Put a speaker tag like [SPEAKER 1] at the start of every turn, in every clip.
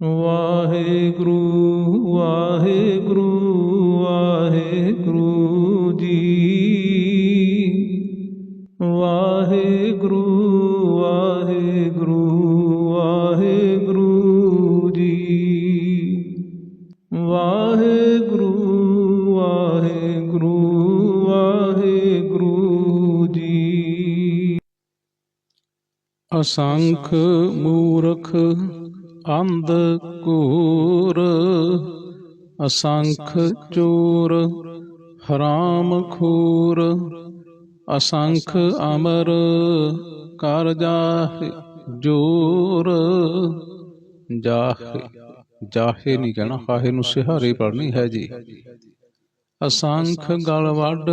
[SPEAKER 1] ਵਾਹਿਗੁਰੂ ਵਾਹਿਗੁਰੂ ਵਾਹਿਗੁਰੂ ਜੀ। ਵਾਹਿਗੁਰੂ ਵਾਹਿਗੁਰੂ ਵਾਹਿਗੁਰੂ ਜੀ। ਵਾਹਿਗੁਰੂ ਵਾਹਿਗੁਰੂ ਵਾਹਿਗੁਰੂ ਜੀ। ਅਸੰਖ ਮੂਰਖ ਅੰਧ ਘੂਰ ਅਸੰਖ ਚੋਰ, ਹਰਾਮ ਖੂਰ, ਅਸੰਖ ਅਮਰ, ਕਰ ਜਾਹਿ ਜੋਰ। ਜਾਹਿ, ਜਾਹੇ ਨਹੀਂ ਕਹਿਣਾ, ਹਾਹੇ ਨੂੰ ਸਿਹਾਰੀ ਪੜਨੀ ਹੈ ਜੀ। ਅਸੰਖ ਗਲ ਵੱਡ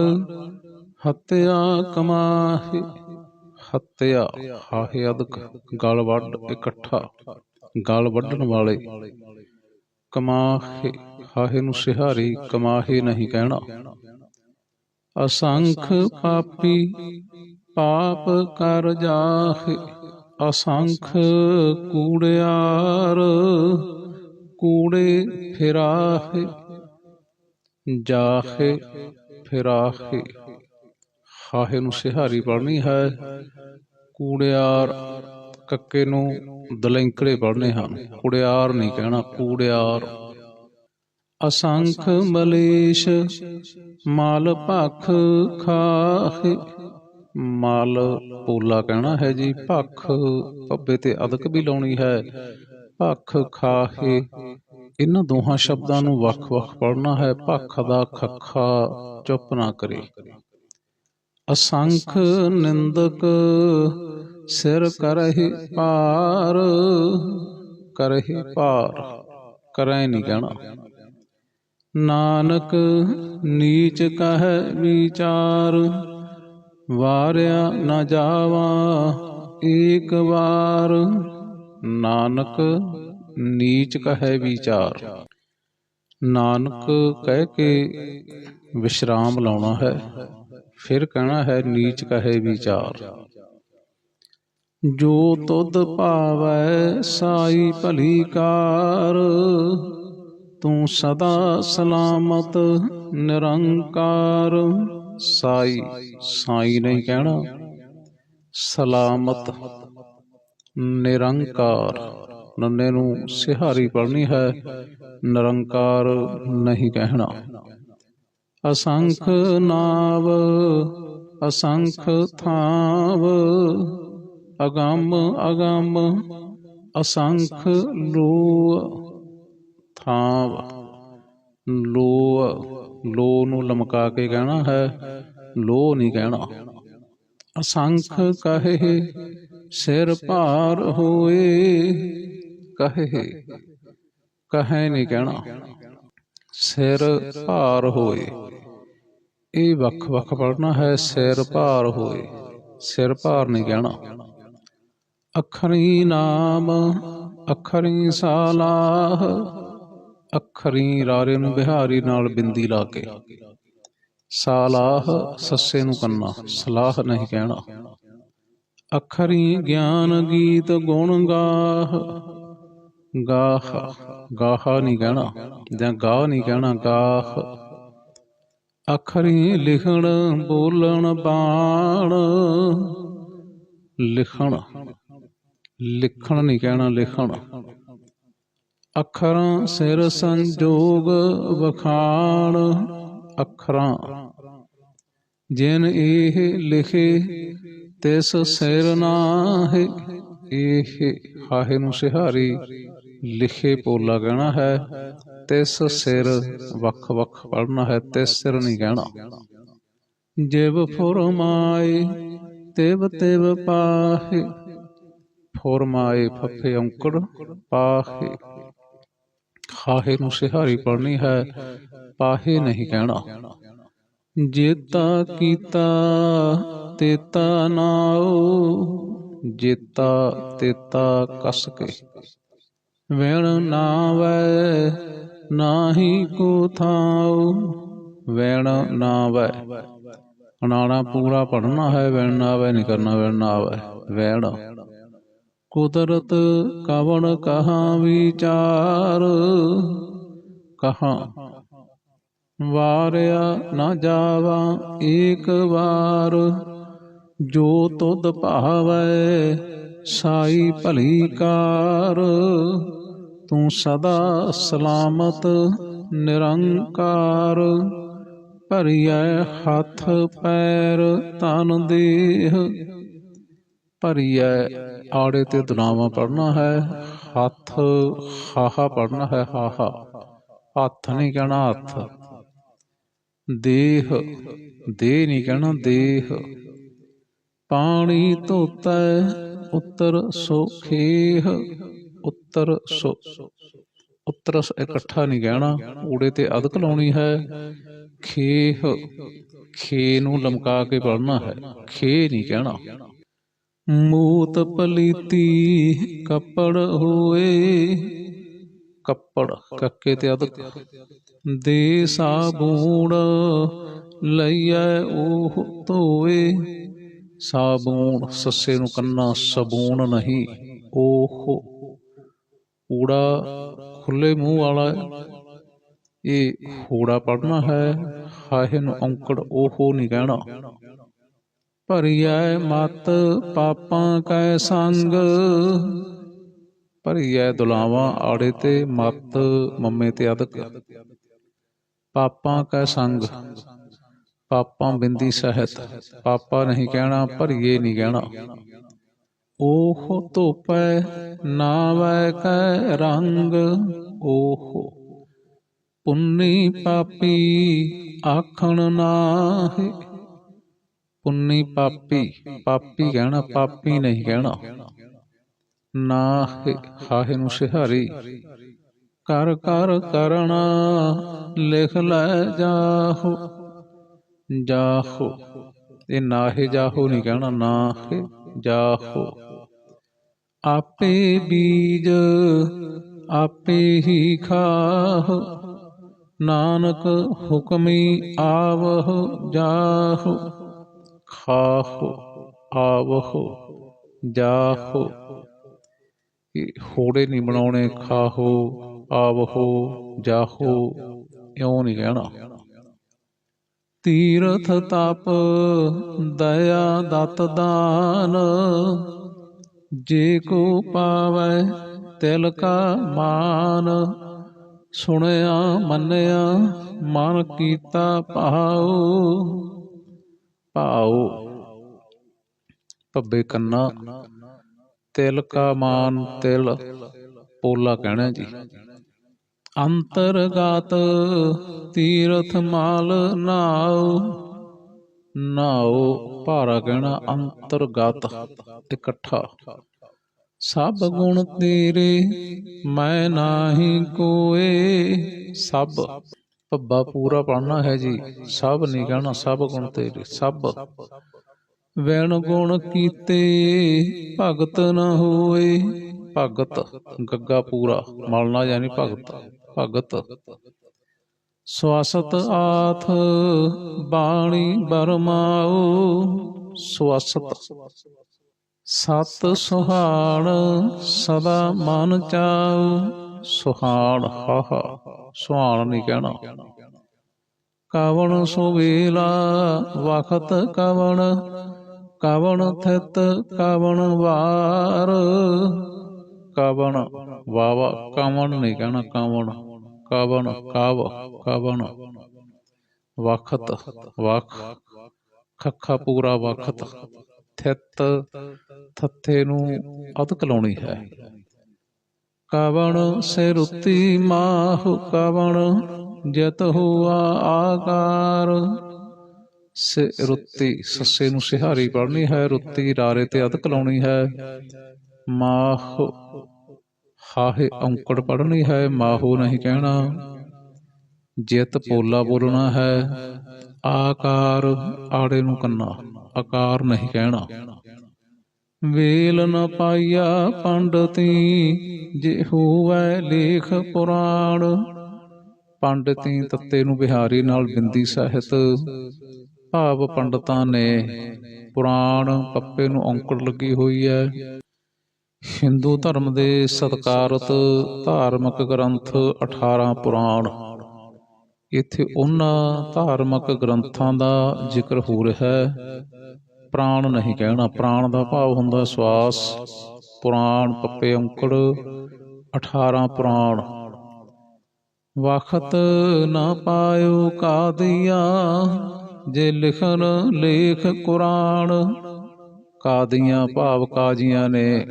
[SPEAKER 1] ਹੱਤਿਆ ਕਮਾਹਿ, ਹੱਤਿਆ, ਹਾਹੇ ਅਦਕ ਗਲ ਵੱਡ ਇਕੱਠਾ। ਗਲ ਵੱਢਣ ਵਾਲੇ। ਕਮਾਹੇ ਹਾਹੇ ਨੂੰ ਸਿਹਾਰੀ ਕਮਾਹੇ ਨਹੀਂ ਕਹਿਣਾ। ਅਸੰਖ ਪਾਪੀ, ਪਾਪ ਕਰ ਜਾਹੇ। ਅਸੰਖ ਕੂੜਿਆਰ, ਕੂੜੇ ਫਿਰਾਹੇ। ਜਾਹੇ, ਫਿਰਾਹੇ। ਹਾਹੇ ਨੂੰ ਸਿਹਾਰੀ ਪੜਨੀ ਹੈ। ਕੂੜਿਆਰ ਕੱਕੇ ਨੂੰ ਦਲੈਂਕੜੇ ਪੜਨੇ ਹਨ। ਕੁੜਿਆਰ ਨਹੀਂ ਕਹਿਣਾ, ਕੂੜਿਆਰ। ਅਸੰਖ ਮਲੇਸ਼, ਮਲ ਭਖ ਖਾਹੇ। ਮਲ ਪੋਲਾ ਕਹਿਣਾ ਹੈ ਜੀ, ਭਖ। ਪੱਬੇ ਤੇ ਅਦਕ ਵੀ ਲਾਉਣੀ ਹੈ, ਭਖ ਖਾਹੇ। ਇਹਨਾਂ ਦੋਹਾਂ ਸ਼ਬਦਾਂ ਨੂੰ ਵੱਖ-ਵੱਖ ਪੜਨਾ ਹੈ, ਭਖ ਦਾ ਖੱਖਾ ਚੁੱਪ ਨਾ ਕਰੇ। ਅਸੰਖ ਨਿੰਦਕ ਸਿਰ ਕਰਹਿ ਪਾਰ ਕਰਹਿ ਪਾਰ ਕਰੈ ਨਹੀਂ ਕਹਿਣਾ। ਨਾਨਕ ਨੀਚ ਕਹੈ ਵਿਚਾਰ ਵਾਰਿਆ ਨਾ ਜਾਵਾ ਏਕ ਵਾਰ। ਨਾਨਕ ਨੀਚ ਕਹੈ ਵਿਚਾਰ। ਨਾਨਕ ਕਹਿ ਕੇ ਵਿਸ਼ਰਾਮ ਲਾਉਣਾ ਹੈ ਫਿਰ ਕਹਿਣਾ ਹੈ ਨੀਚ ਕਹੇ ਵਿਚਾਰ। ਜੋ ਤੁਧ ਭਾਵੈ ਸਾਈ ਭਲੀ ਕਾਰ, ਤੂੰ ਸਦਾ ਸਲਾਮਤ ਨਿਰੰਕਾਰ। ਸਾਈ ਸਾਈ ਨਹੀਂ ਕਹਿਣਾ, ਸਲਾਮਤ ਨਿਰੰਕਾਰ। ਨੰਨੇ ਨੂੰ ਸਿਹਾਰੀ ਪੜਨੀ ਹੈ, ਨਿਰੰਕਾਰ ਨਹੀਂ ਕਹਿਣਾ। ਅਸੰਖ ਨਾਵ, ਅਸੰਖ ਥਾਵ ਅਗੰਮ ਅਗੰਮ, ਅਸੰਖ ਲੋ ਥਾਵ। ਲੋ ਲੋ ਨੂੰ ਲਮਕਾ ਕੇ ਕਹਿਣਾ ਹੈ ਲੋ ਨਹੀਂ ਕਹਿਣਾ। ਅਸੰਖ ਕਹੇ, ਸਿਰ ਭਾਰ ਹੋਏ ਕਹੇ ਕਹੇ ਨਹੀਂ ਕਹਿਣਾ। ਸਿਰ ਭਾਰ ਹੋਏ। ਇਹ ਵੱਖ ਵੱਖ ਪੜਨਾ ਹੈ, ਸਿਰ ਭਾਰ ਹੋਏ। ਸਿਰ ਭਾਰ ਨਹੀਂ ਕਹਿਣਾ। ਅਖਰੀ ਨਾਮ, ਅਖਰੀ ਸਾਲਾਹ, ਅਖਰੀ ਰਾਰੇ ਨੂੰ ਬਿਹਾਰੀ ਨਾਲ ਬਿੰਦੀ ਲਾ ਕੇ। ਸਾਲਾਹ ਸੱਸੇ ਨੂੰ ਕੰਨਾ, ਸਲਾਹ ਨਹੀਂ ਕਹਿਣਾ। ਅਖਰੀ ਗਿਆਨ ਗੀਤ ਗੁਣ ਗਾਹ ਗਾਹ, ਗਾਹਾ ਨਹੀਂ ਕਹਿਣਾ, ਜਾਂ ਗਾਹ ਨਹੀਂ ਕਹਿਣਾ, ਗਾਹ। ਅਖਰੀ ਲਿਖਣ, ਬੋਲਣ, ਬਾਣ, ਲਿਖਣ। ਲਿਖਣ ਨਹੀਂ ਕਹਿਣਾ ਲਿਖਣ। ਅੱਖਰਾਂ ਸਿਰ ਸੰਜੋਗ ਵਖਾਣ ਅੱਖਰਾਂ। ਜਿਨ ਇਹ ਲਿਖੇ, ਤਿਸ ਸਿਰ ਨਾਹੇ ਇਹ ਹਾਹੇ ਨੂੰ ਸਿਹਾਰੀ। ਲਿਖੇ ਪੋਲਾ ਕਹਿਣਾ ਹੈ, ਤਿਸ ਸਿਰ ਵੱਖ ਵੱਖ ਪੜਨਾ ਹੈ, ਤਿਸ ਸਿਰ ਨਹੀਂ ਕਹਿਣਾ। ਜਿਵ ਫੁਰਮਾਏ, ਤਿਵ ਤਿਵ ਪਾਹੇ ਹੋਰ ਮਾਏ ਫੱਫੇ ਔਂਕੜ ਪਾਹੇ। ਖਾਹੇ ਨੂੰ ਸਿਹਾਰੀ ਪੜਨੀ ਹੈ, ਪਾਹੇ ਨਹੀਂ ਕਹਿਣਾ। ਜੇਤਾ ਕੀਤਾ, ਤੇਤਾ ਨਾਉ, ਜੇਤਾ ਤੇਤਾ ਕਸ ਕੇ ਵੈਣ ਨਾਵੈ, ਨਾਹੀ ਕੋ ਥਾਉ, ਵੈਣ ਨਾਵੈ। ਅਨਾਣਾ ਪੂਰਾ ਪੜਨਾ ਹੈ, ਵੈਣ ਨਾਵੈ ਨਹੀਂ ਕਰਨਾ, ਵੈਣ ਨਾਵੈ। ਵੈਣ ਕੁਦਰਤ ਕਵਣ ਕਹਾਂ ਵਿਚਾਰ? ਕਹਾ ਵਾਰਿਆ ਨਾ ਜਾਵਾ ਏਕ ਵਾਰ। ਜੋ ਤੁਧ ਭਾਵੈ ਸਾਈ ਭਲੀ ਕਾਰ। ਤੂੰ ਸਦਾ ਸਲਾਮਤ ਨਿਰੰਕਾਰ। ਭਰੀਐ ਹੱਥ ਪੈਰ ਤਨ ਦੇਹ। ਭਰੀ ਹੈ ਆੜੇ ਤੇ ਦੁਨਾਵਾ ਪੜਨਾ ਹੈ, ਹੱਥ ਹਾਹਾ ਪੜਨਾ ਹੈ, ਹਾਹਾ। ਹੱਥ ਨਹੀਂ ਕਹਿਣਾ ਹੱਥ। ਦੇਹ ਦੇਹ ਨਹੀਂ ਕਹਿਣਾ ਦੇਹ। ਪਾਣੀ ਧੋਤਾ ਉੱਤਰ ਸੋਖੇਹ ਉੱਤਰ ਸੋ। ਉੱਤਰ ਇਕੱਠਾ ਨਹੀਂ ਕਹਿਣਾ, ਊੜੇ ਤੇ ਅਦਕ ਲਾਉਣੀ ਹੈ। ਖੇਹ ਖੇ ਨੂੰ ਲਮਕਾ ਕੇ ਪੜਨਾ ਹੈ ਖੇ ਨਹੀਂ ਕਹਿਣਾ। ਮੂਤ ਪਲੀਤੀ ਕੱਪੜ ਹੋਏ। ਕੱਪੜ ਕੱਕੇ ਤੇ ਅਦਕ ਦੇ ਸਾਬੂਣ ਲਈਐ ਉਹ ਧੋਏ। ਸਾਬੂਣ ਸੱਸੇ ਨੂੰ ਕੰਨਾ ਸਬੂਣ ਨਹੀਂ। ਉਹ ਊੜਾ ਖੁੱਲੇ ਮੂੰਹ ਵਾਲਾ ਹੈ। ਇਹ ਹੂੜਾ ਪੜਨਾ ਹੈ। ਹਾਹੇ ਨੂੰ ਔਂਕੜ ਉਹ ਨਹੀਂ ਕਹਿਣਾ। ਭਰੀਐ ਮਤ ਪਾਪਾਂ ਕੈ ਸੰਗ। ਭਰੀਐ ਦੁਲਾਵਾਂ ਆੜੇ ਤੇ ਮਤ ਮੰਮੇ ਤੇ ਅਦਕ। ਪਾਪਾਂ ਕੈ ਸੰਗ। ਪਾਪਾਂ ਬਿੰਦੀ ਸਹਿਤ। ਪਾਪਾ ਨਹੀਂ ਕਹਿਣਾ, ਭਰੀਏ ਨਹੀਂ ਕਹਿਣਾ। ਉਹ ਧੋਪੈ, ਨਾਵੈ ਕੈ ਰੰਗ। ਉਹ ਪੁੰਨੀ ਪਾਪੀ ਆਖਣ ਨਾਹੀ। ਪੁੰਨੀ ਪਾਪੀ ਪਾਪੀ ਕਹਿਣਾ, ਪਾਪੀ ਨਹੀਂ ਕਹਿਣਾ। ਨਾ ਹਾਹੇ ਨੂੰ ਸਿਹਾਰੀ। ਕਰ ਕਰ, ਕਰਣਾ, ਲਿਖ ਲੈ ਜਾਹੋ। ਜਾਹੋ। ਇਹ ਨਾਹੇ ਜਾਹੋ ਨਹੀਂ ਕਹਿਣਾ ਨਾਹੇ ਜਾਹੋ। ਆਪੇ ਬੀਜ, ਆਪੇ ਹੀ ਖਾਹ। ਨਾਨਕ ਹੁਕਮੀ ਆਵਹ ਜਾਹੋ। ਖਾਹੋ, ਆਵਹੋ, ਜਾਹੋ। ਇਹ ਹੋੜੇ ਨਹੀਂ ਬਣਾਉਣੇ ਖਾਹੋ, ਆਵਹੋ, ਜਾਹੋ, ਇਉਂ ਨਹੀਂ ਕਹਿਣਾ। ਤੀਰਥ ਤਪ, ਦਇਆ ਦਤ ਦਾਨ, ਜੇ ਕੋ ਪਾਵੈ ਤਿਲ ਕਾ ਮਾਨ, ਸੁਣਿਆ ਮੰਨਿਆ ਮਨ ਕੀਤਾ ਭਾਉ। ਭਾਉ ਪੱਬੇ ਕੰਨਾ, ਤਿਲ ਕਾ ਮਾਨ ਤਿਲ ਪੋਲਾ ਕਹਿਣਾ ਜੀ। ਅੰਤਰਗਤ ਤੀਰਥ ਮਾਲ ਨਾਉ ਨਾਉ ਭਾਰਾ ਕਹਿਣਾ ਅੰਤਰਗਤ ਇਕੱਠਾ। ਸਭ ਗੁਣ ਤੇਰੇ, ਮੈਂ ਨਾਹੀ ਕੋਏ, ਸਭ ਭੱਬਾ ਪੂਰਾ ਪੜਨਾ ਹੈ ਜੀ। ਸਭ ਨਹੀਂ ਕਹਿਣਾ, ਸਭ ਗੁਣ ਤੇਰੇ, ਸਭ। ਵੈਣ ਗੁਣ ਕੀਤੇ, ਭਗਤ ਨਾ ਹੋਏ। ਭਗਤ, ਗੱਗਾ ਪੂਰਾ, ਮਲਣਾ ਯਾਨੀ ਭਗਤ ਭਗਤ। ਸਵਾਸਤ ਆਥ, ਬਾਣੀ ਬਰਮਾਉ, ਸਵਾਸਤ। ਸਤ ਸੁਹਾਣ, ਸਦਾ ਮਨ ਚਾਉ। ਸੁਹਾਣ ਹਾਹਾ ਸੁਹਾਣ ਨਹੀਂ ਕਹਿਣਾ। ਕਵਣ ਸੁਵੇਲਾ, ਵਖਤ ਕਵਣ ਕਵਣ ਥਿਤ, ਕਵਣ ਵਾਰ। ਕਵਣ ਵਾਵਾ, ਕਵਣ ਨਹੀਂ ਕਹਿਣਾ ਕਵਣ ਕਵਣ ਕਾਵ, ਕਵਣ ਵਖਤ, ਵਖ, ਖੱਖਾ ਪੂਰਾ ਵਖਤ, ਥਿਤ, ਥੱਥੇ ਨੂੰ ਅਦਕ ਲਾਉਣੀ ਹੈ। ਕਵਣ ਸਿਰੁਤੀ ਮਾਹੁ ਕਵਣ ਜਤ ਹੁਆ ਆਕਾਰ। ਸੇ ਸੱਸੇ ਨੂੰ ਸਿਹਾਰੀ ਪੜਨੀ ਹੈ, ਰੁੱਤੀ ਰਾਰੇ ਤੇ ਅਦਕ ਲਾਉਣੀ ਹੈ। ਮਾਹ, ਹਾਹੇ ਔਂਕੜ ਪੜਨੀ ਹੈ, ਮਾਹੂ ਨਹੀਂ ਕਹਿਣਾ। ਜਿਤ ਪੋਲਾ ਬੋਲਣਾ ਹੈ, ਆਕਾਰ, ਆੜੇ ਨੂੰ ਕੰਨਾ, ਆਕਾਰ ਨਹੀਂ ਕਹਿਣਾ। ਵੇਲ ਨ ਪਾਈਆ ਪੰਡਤੀ, ਜੇ ਹੋਵੈ ਲੇਖ ਪੁਰਾਣ। ਪੰਡਤੀ ਤੱਤੇ ਨੂੰ ਬਿਹਾਰੀ ਨਾਲ ਬਿੰਦੀ ਸਾਹਿਤ, ਭਾਵ ਪੰਡਤਾਂ ਨੇ ਪੁਰਾਣ ਪੱਪੇ ਨੂੰ ਔਂਕੜ ਲੱਗੀ ਹੋਈ ਹੈ ਹਿੰਦੂ ਧਰਮ ਦੇ ਸਤਕਾਰਤ ਧਾਰਮਿਕ ਗ੍ਰੰਥ 18 ਪੁਰਾਣ। ਇੱਥੇ ਉਹਨਾਂ ਧਾਰਮਿਕ ਗ੍ਰੰਥਾਂ ਦਾ ਜ਼ਿਕਰ ਹੋ ਰਿਹਾ ਹੈ। ਪ੍ਰਾਣ ਨਹੀਂ ਕਹਿਣਾ। ਪ੍ਰਾਣ ਦਾ ਭਾਵ ਹੁੰਦਾ ਸਵਾਸ। ਪੁਰਾਣ ਪੱਪੇ ਔਂਕੜ 18 ਪੁਰਾਣ। ਵਖਤ ਨਾ ਪਾਇਓ ਕਾਦੀਆ, ਜੇ ਲਿਖਨ ਲੇਖ ਕੁਰਾਨ। ਕਾਦੀਆਂ ਭਾਵ ਕਾਜੀਆਂ ਨੇ।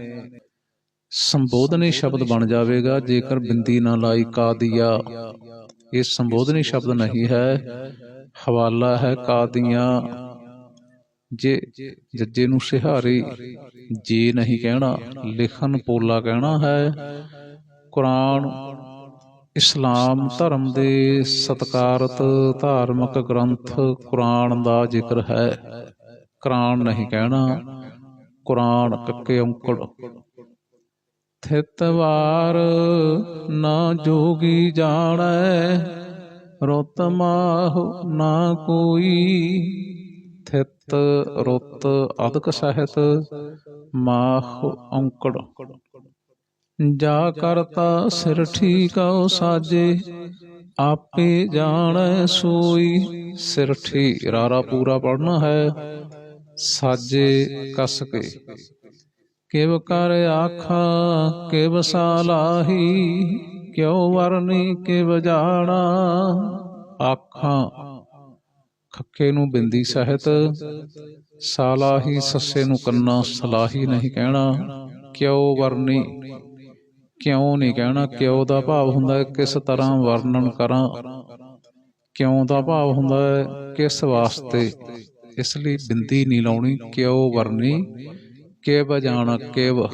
[SPEAKER 1] ਸੰਬੋਧਨੀ ਸ਼ਬਦ ਬਣ ਜਾਵੇਗਾ, ਜੇਕਰ ਬਿੰਦੀ ਨਾ ਲਾਈ ਕਾਦੀਆ। ਇਹ ਸੰਬੋਧਨੀ ਸ਼ਬਦ ਨਹੀਂ ਹੈ। ਹਵਾਲਾ ਹੈ ਕਾਦੀਆਂ। ਜੇ ਜੱਜੇ ਨੂੰ ਸਿਹਾਰੀ, ਜੇ ਨਹੀਂ ਕਹਿਣਾ, ਲਿਖਨ ਪੋਲਾ ਕਹਿਣਾ ਹੈ। ਕੁਰਾਨ, ਇਸਲਾਮ ਧਰਮ ਦੇ ਸਤਕਾਰਤ ਧਾਰਮਿਕ ਗ੍ਰੰਥ ਕੁਰਾਨ ਦਾ ਜ਼ਿਕਰ ਹੈ। ਕੁਰਾਨ ਨਹੀਂ ਕਹਿਣਾ, ਕੁਰਾਨ ਕੱਕੇ ਔਂਕੜ ਥਿਤ ਵਾਰ ਨਾ ਜੋਗੀ ਜਾਣੈ, ਰੁੱਤ ਮਾਹ ਨਾ ਕੋਈ। ਥਿਤ ਰੁੱਤ, ਅਦਕ ਸਹਿਤ ਮਾਹ ਔਂਕੜ। ਜਾ ਕਰਤਾ ਸਿਰ ਠੀਕਉ ਸਾਜੇ, ਆਪੇ ਜਾਣੈ ਸੋਈ ਸਿਰ ਠੀ ਰਾਰਾ ਪੂਰਾ ਪੜਨਾ ਹੈ, ਸਾਜੇ ਕਸ ਕੇ। ਕਿਵ ਕਰ ਆਖਾ, ਕਿਵ ਸਾਲਾਹੀ ਕਿਉ ਵਰਨੀ, ਕਿਵ ਜਾਣਾ। ਆਖਾਂ ਖੱਕੇ ਨੂੰ ਬਿੰਦੀ ਸਹਿਤ, ਸਾਲਾਹੀ ਸੱਸੇ ਨੂੰ ਕੰਨਾ ਸਲਾਹੀ ਨਹੀਂ ਕਹਿਣਾ, ਕਿਉ ਵਰਨੀ, ਕਿਉਂ ਨਹੀਂ ਕਹਿਣਾ, ਕਿਉ ਦਾ ਭਾਵ ਹੁੰਦਾ ਹੈ, ਕਿਸ ਤਰ੍ਹਾਂ ਵਰਣਨ ਕਰਾਂ, ਕਿਉਂ ਦਾ ਭਾਵ ਹੁੰਦਾ ਹੈ, ਕਿਸ ਵਾਸਤੇ, ਇਸ ਲਈ ਬਿੰਦੀ ਨਹੀਂ ਲਾਉਣੀ, ਕਿਉ ਵਰਨੀ ਕਿਵ ਜਾਣਾ ਕਿਵ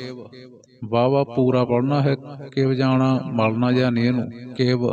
[SPEAKER 1] ਵਾਵਾ ਪੂਰਾ ਪੜਨਾ ਹੈ ਕਿਵ ਜਾਣਾ ਮਲਣਾ ਜਾਂ ਨੇ ਇਹਨੂੰ ਕਿਵ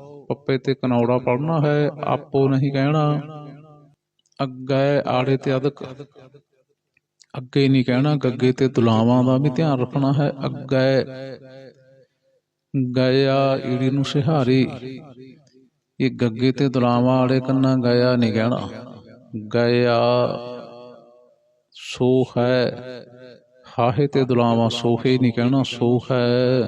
[SPEAKER 1] ਪੱਪੇ ਤੇ ਕਨੌੜਾ ਪੜਨਾ ਹੈ, ਆਪੋ ਨਹੀਂ ਕਹਿਣਾ। ਅੱਗੇ ਆੜੇ ਤੇ ਅਦਕ। ਅੱਗੇ ਨਹੀਂ ਕਹਿਣਾ, ਗੱਗੇ ਤੇ ਦੁਲਾਵਾਂ ਦਾ ਵੀ ਧਿਆਨ ਰੱਖਣਾ ਹੈ। ਅੱਗੇ ਗਿਆ ਈੜੀ ਨੂੰ ਸਿਹਾਰੀ। ਇਹ ਗੱਗੇ ਤੇ ਦੁਲਾਵਾਂ ਵਾਲੇ ਕੰਨਾ ਗਿਆ ਨਹੀਂ ਕਹਿਣਾ। ਗਿਆ ਸੋ ਹੈ। ਹਾਹੇ ਤੇ ਦੁਲਾਵਾਂ ਸੋਹੇ ਨਹੀਂ ਕਹਿਣਾ ਸੋ ਹੈ।